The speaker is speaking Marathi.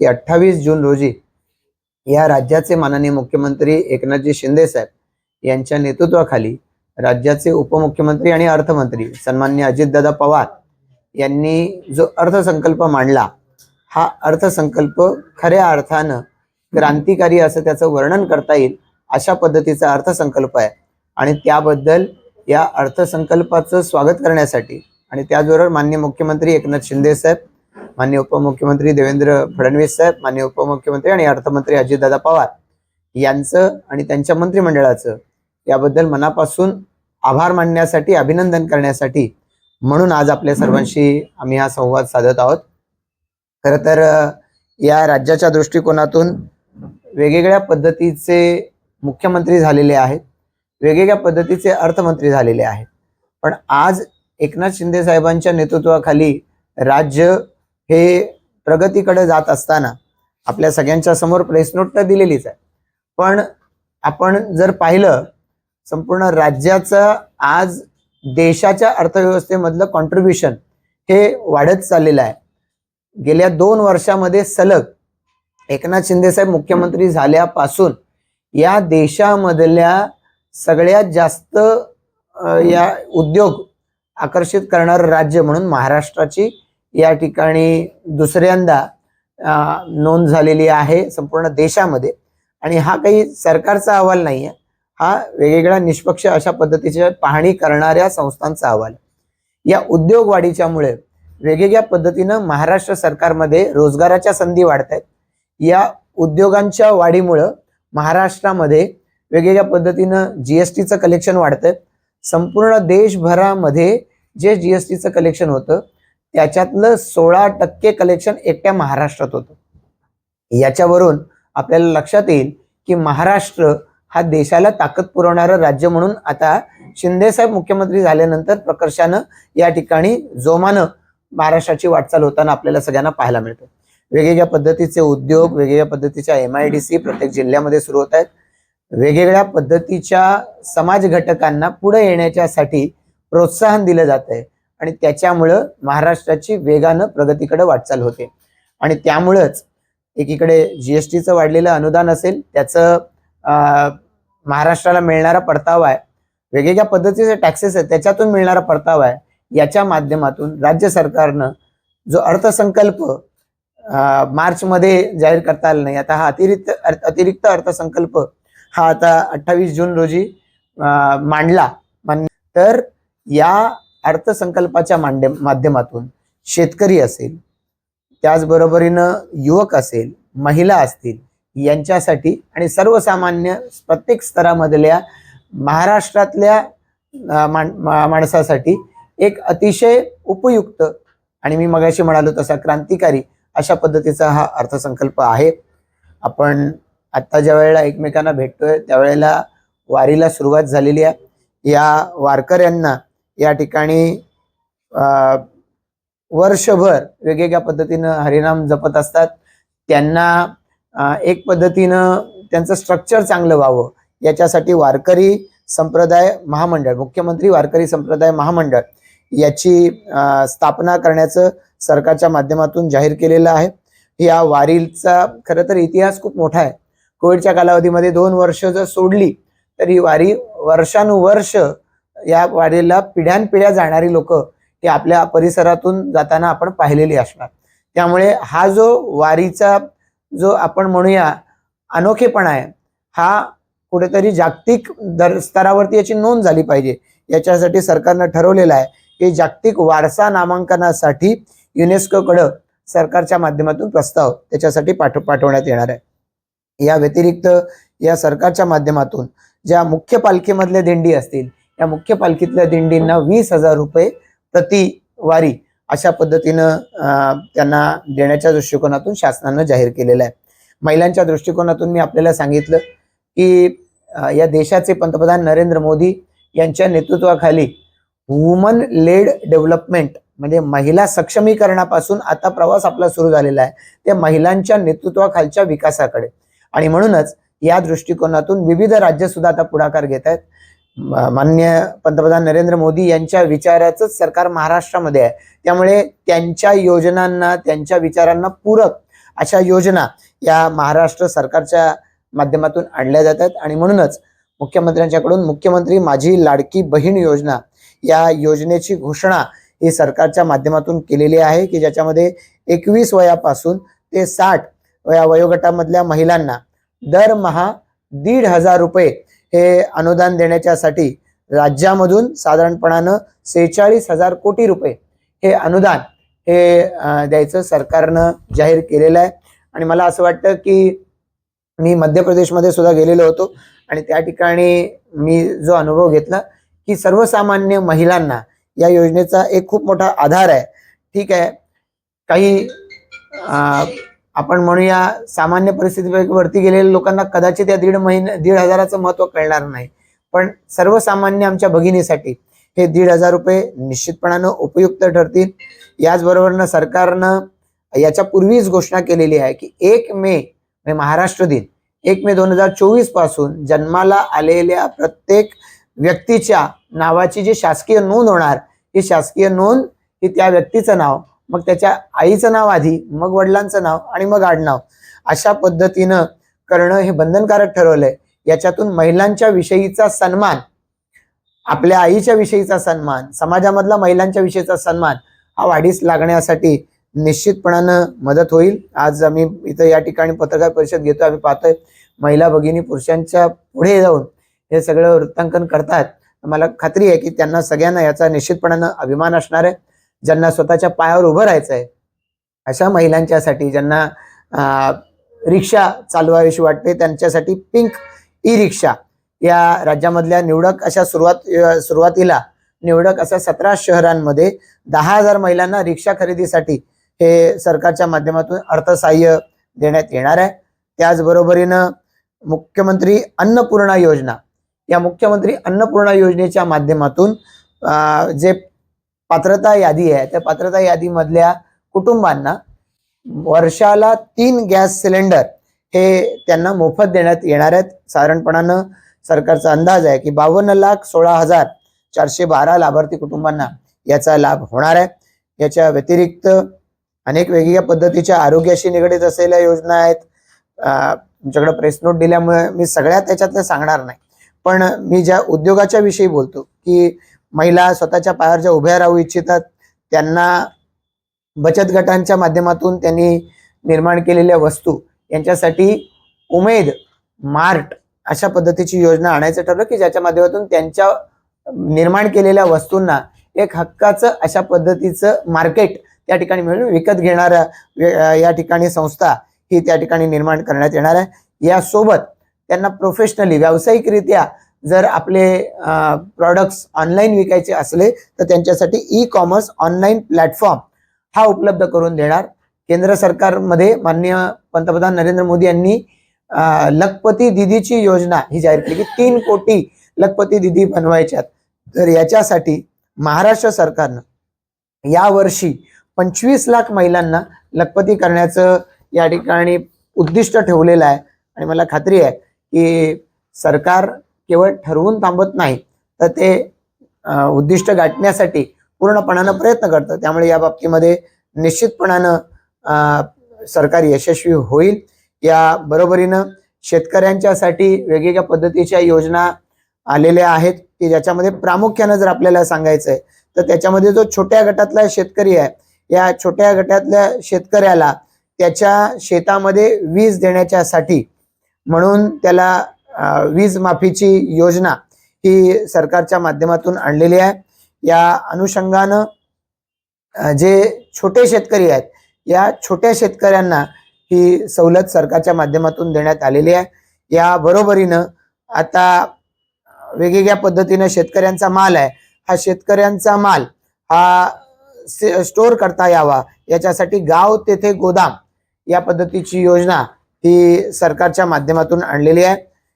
की अठ्ठावीस जून रोजी या राज्याचे माननीय मुख्यमंत्री एकनाथजी शिंदे साहेब यांच्या नेतृत्वाखाली राज्याचे उपमुख्यमंत्री आणि अर्थमंत्री सन्मान्य अजितदादा पवार यांनी जो अर्थसंकल्प मांडला हा अर्थसंकल्प खऱ्या अर्थानं क्रांतिकारी असं त्याचं वर्णन करता येईल अशा पद्धतीचा अर्थसंकल्प आहे. आणि त्याबद्दल या अर्थसंकल्पाचं स्वागत करण्यासाठी आणि त्याचबरोबर मान्य मुख्यमंत्री एकनाथ शिंदे साहेब मान्य उपमुख्यमंत्री देवेंद्र फडणवीस साहेब मान्य उपमुख्यमंत्री आणि अर्थमंत्री अजितदादा पवार यांचं आणि त्यांच्या मंत्रिमंडळाचं याबद्दल मनापासून आभार मानण्यासाठी अभिनंदन करण्यासाठी म्हणून आज आपल्या सर्वांशी आम्ही हा संवाद साधत आहोत. खरं तर या राज्याच्या दृष्टिकोनातून वेगवेगळ्या पद्धतीचे मुख्यमंत्री झालेले आहेत वेगवेगळ्या पद्धतीचे अर्थमंत्री झालेले आहेत. पण आज एकनाथ शिंदे साहेबांच्या नेतृत्वाखाली राज्य हे प्रगतीकडे जात असताना आपल्या सगळ्यांच्या समोर प्रेसनोट तर दिलेलीच आहे. पण आपण जर पाहिलं संपूर्ण राज्याचं आज देशाच्या अर्थव्यवस्थेमधलं कॉन्ट्रीब्युशन हे वाढत चाललेलं आहे. गेल्या दोन वर्षामध्ये सलग एकनाथ शिंदेसाहेब मुख्यमंत्री झाल्यापासून या देशामधल्या सगळ्यात जास्त या उद्योग आकर्षित करणारं राज्य म्हणून महाराष्ट्राची या ठिकाणी दुसऱ्यांदा नोंद झालेली आहे संपूर्ण देशामध्ये. आणि हा काही सरकारचा अहवाल नाही आहे हा वेगवेगळ्या निष्पक्ष अशा पद्धतीच्या पाहणी करणाऱ्या संस्थांचा अहवाल. या उद्योग वाढीच्यामुळे वेगवेगळ्या पद्धतीनं महाराष्ट्र सरकारमध्ये रोजगाराच्या संधी वाढत आहेत या उद्योगांच्या वाढीमुळं महाराष्ट्रामध्ये वेगवेगळ्या पद्धतीनं जी एस टीचं कलेक्शन वाढतंय. संपूर्ण देशभरामध्ये जे जी एस टीचं कलेक्शन होतं त्याच्यातलं सोळा टक्के कलेक्शन एकट्या महाराष्ट्रात होतं. याच्यावरून आपल्याला लक्षात येईल की महाराष्ट्र हा देशाला ताकद पुरवणारं राज्य म्हणून आता शिंदेसाहेब मुख्यमंत्री झाल्यानंतर प्रकर्षानं या ठिकाणी जोमानं महाराष्ट्राची वाटचाल होताना आपल्याला सगळ्यांना पाहायला मिळतं. वेगवेगळ्या पद्धतीचे उद्योग वेगवेगळ्या पद्धतीच्या एम आय डी सी प्रत्येक जिल्ह्यामध्ये सुरू होत आहेत. वेगवेगळ्या पद्धतीच्या समाज घटकांना पुढे येण्याच्यासाठी प्रोत्साहन दिलं जात आहे आणि त्याच्यामुळं महाराष्ट्राची वेगानं प्रगतीकडे वाटचाल होते. आणि त्यामुळंच एकीकडे जी एस टीचं वाढलेलं अनुदान असेल त्याचं महाराष्ट्राला मिळणारा परतावा आहे वेगवेगळ्या पद्धतीचे टॅक्सेस आहेत त्याच्यातून मिळणारा परतावा आहे याच्या माध्यमातून राज्य सरकारनं जो अर्थसंकल्प मार्चमध्ये जाहीर करता आला नाही आता हा अतिरिक्त अतिरिक्त अर्थसंकल्प हा आता अठ्ठावीस जून रोजी मांडला. तर या अर्थसंकल्पाच्या मांडे माध्यमातून शेतकरी असेल त्याचबरोबरीनं युवक असेल महिला असतील यांच्यासाठी आणि सर्वसामान्य प्रत्येक स्तरामधल्या महाराष्ट्रातल्या माण- मा- माणसासाठी एक अतिशय उपयुक्त आणि मी मगाशी म्हणालो तसा क्रांतिकारी अशा पद्धतीचा हा अर्थसंकल्प आहे. आपण आत्ता ज्या वेळेला एकमेकांना भेटतोय त्यावेळेला वारीला सुरुवात झालेली आहे. या वारकऱ्यांना या ठिकाणी वर्षभर वेगवेगळ्या पद्धतीनं हरिनाम जपत असतात. त्यांना एक पद्धतीनं त्यांचं स्ट्रक्चर चांगलं व्हावं. याच्यासाठी वारकरी संप्रदाय महामंडळ मुख्यमंत्री वारकरी संप्रदाय महामंडळ याची स्थापना करण्याचं सरकारच्या माध्यमातून जाहीर केलेलं आहे. या वारीचा खरं तर इतिहास खूप मोठा आहे. कोविडच्या कालावधीमध्ये दोन वर्ष जर सोडली तर ही वारी वर्षानुवर्ष या वारीला पिढ्यानपिढ्या जाणारी लोक ती आपल्या परिसरातून जाताना आपण पाहिलेली असणार. त्यामुळे हा जो वारीचा जो आपण म्हणूया अनोखेपणा आहे हा कुठेतरी जागतिक दर स्तरावरती याची नोंद झाली पाहिजे. याच्यासाठी सरकारनं ठरवलेलं आहे की जागतिक वारसा नामांकनासाठी युनेस्कोकडं सरकारच्या माध्यमातून प्रस्ताव त्याच्यासाठी पाठ पाठवण्यात येणार आहे. या व्यतिरिक्त या सरकारच्या माध्यमातून ज्या मुख्य पालखीमधल्या दिंडी असतील या मुख्य पालखीतल्या दिंडींना वीस हजार रुपये प्रति वारी अशा पद्धतीनं त्यांना देण्याच्या दृष्टिकोनातून शासनानं जाहीर केलेलं आहे. महिलांच्या दृष्टिकोनातून मी आपल्याला सांगितलं की या देशाचे पंतप्रधान नरेंद्र मोदी यांच्या नेतृत्वाखाली वुमन लेड डेव्हलपमेंट म्हणजे महिला सक्षमीकरणापासून आता प्रवास आपला सुरू झालेला आहे. ते महिलांच्या नेतृत्वाखालच्या विकासाकडे. आणि म्हणूनच या दृष्टिकोनातून विविध राज्य सुद्धा आता पुढाकार घेत आहेत. म- पंतप्रधान नरेंद्र मोदी यांच्या विचाराचंच सरकार महाराष्ट्रामध्ये आहे. त्यामुळे त्यांच्या योजनांना त्यांच्या विचारांना पूरक अशा योजना या महाराष्ट्र सरकारच्या माध्यमातून आणल्या जातात आणि म्हणूनच मुख्यमंत्र्यांच्याकडून मुख्यमंत्री माझी लाडकी बहीण योजना या योजनेची घोषणा ही सरकारच्या माध्यमातून केलेली आहे की ज्याच्यामध्ये एकवीस वयापासून ते साठ या वयोगटामधल्या महिलांना दरमहा दीड हजार रुपये हे अनुदान देण्याच्यासाठी राज्यामधून साधारणपणानं सेहेचाळीस हजार कोटी रुपये हे अनुदान हे द्यायचं सरकारनं जाहीर केलेलं आहे. आणि मला असं वाटतं की मी मध्य प्रदेशमध्ये सुद्धा गेलेलो होतो आणि त्या ठिकाणी मी जो अनुभव घेतला की सर्वसामान्य महिलांना या योजनेचा एक खूप मोठा आधार आहे. ठीक आहे. काही आपण म्हणूया सामान्य परिस्थितीपैकी वरती गेलेल्या लोकांना कदाचित या दीड महिने दीड हजाराचं महत्त्व कळणार नाही. पण सर्वसामान्य आमच्या भगिनीसाठी हे दीड हजार रुपये निश्चितपणानं उपयुक्त ठरतील. याचबरोबरनं सरकारनं याच्यापूर्वीच घोषणा केलेली आहे की एक मे म्हणजे महाराष्ट्र दिन एक मे दोन हजार चोवीसपासून जन्माला आलेल्या प्रत्येक व्यक्तीच्या नावाची जी शासकीय नोंद होणार ही शासकीय नोंद ही त्या व्यक्तीचं नाव मग त्याच्या आईचं नाव आधी मग वडिलांचं नाव आणि मग आडनाव. अशा पद्धतीनं करणं हे बंधनकारक ठरवलंय. याच्यातून महिलांच्या विषयीचा सन्मान आपल्या आईच्या विषयीचा सन्मान समाजामधला महिलांच्या विषयीचा सन्मान हा वाढीस लागण्यासाठी निश्चितपणानं मदत होईल. आज आम्ही इथं या ठिकाणी पत्रकार परिषद घेतो आम्ही पाहतोय महिला भगिनी पुरुषांच्या पुढे जाऊन हे सगळं वृत्तांकन करतात मला खात्री आहे की त्यांना सगळ्यांना याचा निश्चितपणानं अभिमान असणार आहे. ज्यांना स्वतःच्या पायावर उभं राहायचं आहे अशा महिलांच्यासाठी ज्यांना रिक्षा चालवावीशी वाटते त्यांच्यासाठी पिंक ई रिक्षा या राज्यामधल्या निवडक अशा सुरुवात सुरुवातीला निवडक अशा सतरा शहरांमध्ये दहा हजार महिलांना रिक्षा खरेदीसाठी हे सरकारच्या माध्यमातून अर्थसहाय्य देण्यात येणार आहे. त्याचबरोबरीनं मुख्यमंत्री अन्नपूर्णा योजना या मुख्यमंत्री अन्नपूर्णा योजनेच्या माध्यमातून जे पात्रता यादी आहे. त्या पात्रता यादीमधल्या कुटुंबांना वर्षाला तीन गॅस सिलेंडर हे त्यांना मोफत देण्यात येणार आहेत. साधारणपणानं सरकारचा अंदाज आहे की बावन्न लाख सोळा हजार चारशे बारा लाभार्थी कुटुंबांना याचा लाभ होणार आहे. याच्या व्यतिरिक्त अनेक वेगवेगळ्या पद्धतीच्या आरोग्याशी निगडीत असलेल्या योजना आहेत. तुमच्याकडे प्रेस नोट दिल्यामुळे मी सगळ्या त्याच्यातल्या सांगणार नाही. पण मी ज्या उद्योगाच्या विषयी बोलतो की महिला स्वतःच्या पायावर ज्या उभ्या राहू इच्छितात. त्यांना बचत गटांच्या माध्यमातून त्यांनी निर्माण केलेल्या वस्तू यांच्यासाठी उमेद मार्ट अशा पद्धतीची योजना आणायचं ठरलं की ज्याच्या माध्यमातून त्यांच्या निर्माण केलेल्या वस्तूंना एक हक्काचं अशा पद्धतीचं मार्केट त्या ठिकाणी मिळून विकत घेणाऱ्या या ठिकाणी संस्था ही त्या ठिकाणी निर्माण करण्यात येणार आहे. यासोबत त्यांना प्रोफेशनली व्यावसायिकरित्या जर आपले प्रॉडक्ट्स ऑनलाईन विकायचे असले तर त्यांच्यासाठी ई कॉमर्स ऑनलाईन प्लॅटफॉर्म हा उपलब्ध करून देणार. केंद्र सरकारमध्ये माननीय पंतप्रधान नरेंद्र मोदी यांनी लखपती दिदीची योजना ही जाहीर केली की तीन कोटी लखपती दिदी बनवायच्यात तर याच्यासाठी महाराष्ट्र सरकारनं यावर्षी पंचवीस लाख महिलांना लखपती करण्याचं या ठिकाणी उद्दिष्ट ठेवलेलं आहे. आणि मला खात्री आहे की सरकार केवळ ठरवून थांबत नाही तर ते उद्दिष्ट गाठण्यासाठी पूर्णपणानं प्रयत्न करतं. त्यामुळे या बाबतीमध्ये निश्चितपणानं सरकार यशस्वी होईल. या बरोबरीनं शेतकऱ्यांच्यासाठी वेगवेगळ्या पद्धतीच्या योजना आलेल्या आहेत की ज्याच्यामध्ये प्रामुख्यानं जर आपल्याला सांगायचं आहे तर त्याच्यामध्ये जो छोट्या गटातला शेतकरी आहे या छोट्या गटातल्या शेतकऱ्याला त्याच्या शेतामध्ये वीज देण्याच्यासाठी म्हणून त्याला वीज माफीची योजना ही सरकारच्या माध्यमातून आणलेली आहे. या अनुषंगानं जे छोटे शेतकरी आहेत या छोट्या शेतकऱ्यांना ही सवलत सरकारच्या माध्यमातून देण्यात आलेली आहे. या बरोबरीनं आता वेगवेगळ्या पद्धतीनं शेतकऱ्यांचा माल आहे. हा शेतकऱ्यांचा माल हा स्टोअर करता यावा याच्यासाठी गाव तेथे गोदाम या पद्धतीची योजना ही सरकारच्या माध्यमातून आणलेली आहे.